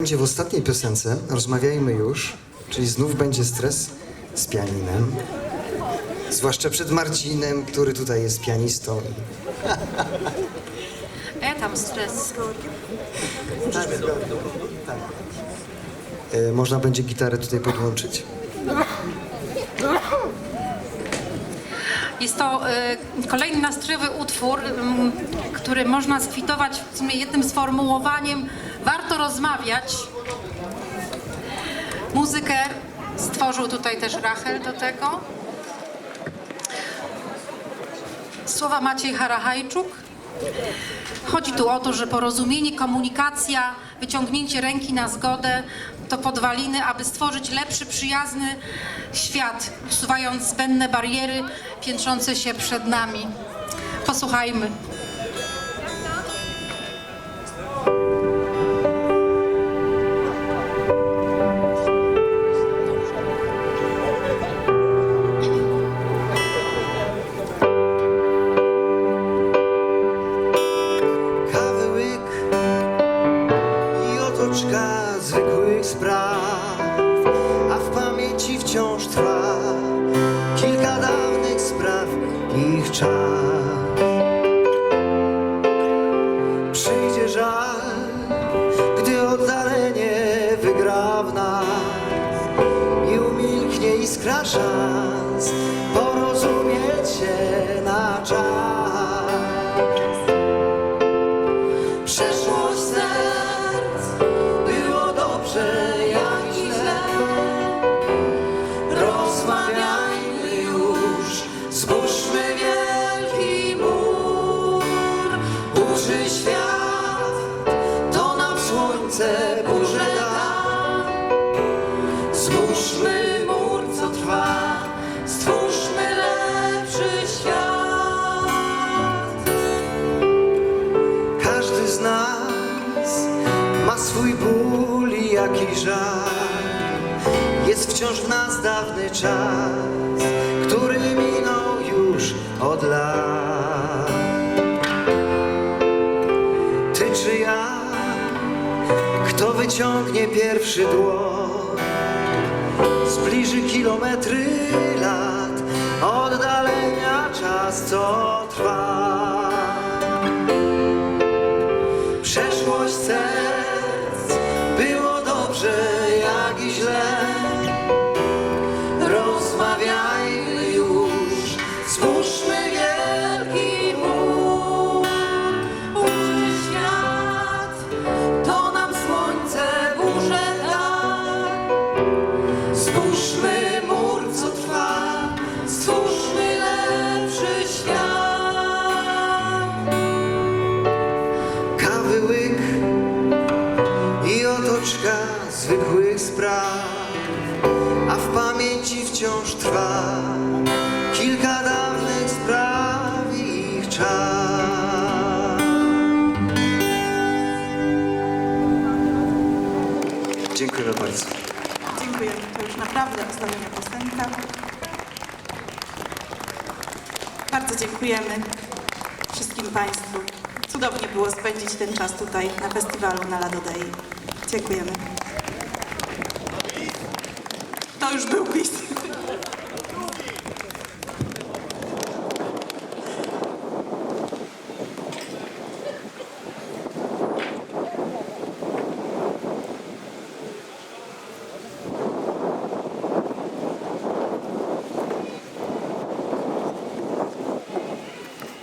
Będzie w ostatniej piosence, rozmawiajmy już, czyli znów będzie stres z pianinem. Zwłaszcza przed Marcinem, który tutaj jest pianistą. E, tam stres. E, Można będzie gitarę tutaj podłączyć. Jest to e, kolejny nastrojowy utwór, m, który można skwitować w sumie jednym sformułowaniem warto rozmawiać. Muzykę stworzył tutaj też Rachel do tego. Słowa Maciej Harachajczuk. Chodzi tu o to, że porozumienie, komunikacja, wyciągnięcie ręki na zgodę to podwaliny, aby stworzyć lepszy, przyjazny świat, usuwając zbędne bariery piętrzące się przed nami. Posłuchajmy. Wciąż trwa kilka dawnych spraw, ich czas. Przyjdzie żal, gdy oddalenie wygra w nas i umilknie iskra szans porozumieć się na czas. Swój ból i jakiś żal. Jest wciąż w nas dawny czas, który minął już od lat. Ty czy ja, kto wyciągnie pierwszy dłoń, zbliży kilometry lat, oddalenia czas, co trwa. Otoczka zwykłych spraw, a w pamięci wciąż trwa kilka dawnych spraw i ich czas. Dziękuję bardzo. Dziękuję. To już naprawdę ostatnia piosenka. Bardzo dziękujemy wszystkim Państwu. Cudownie było spędzić ten czas tutaj na festiwalu na Lado Day. Dziękujemy. To już był.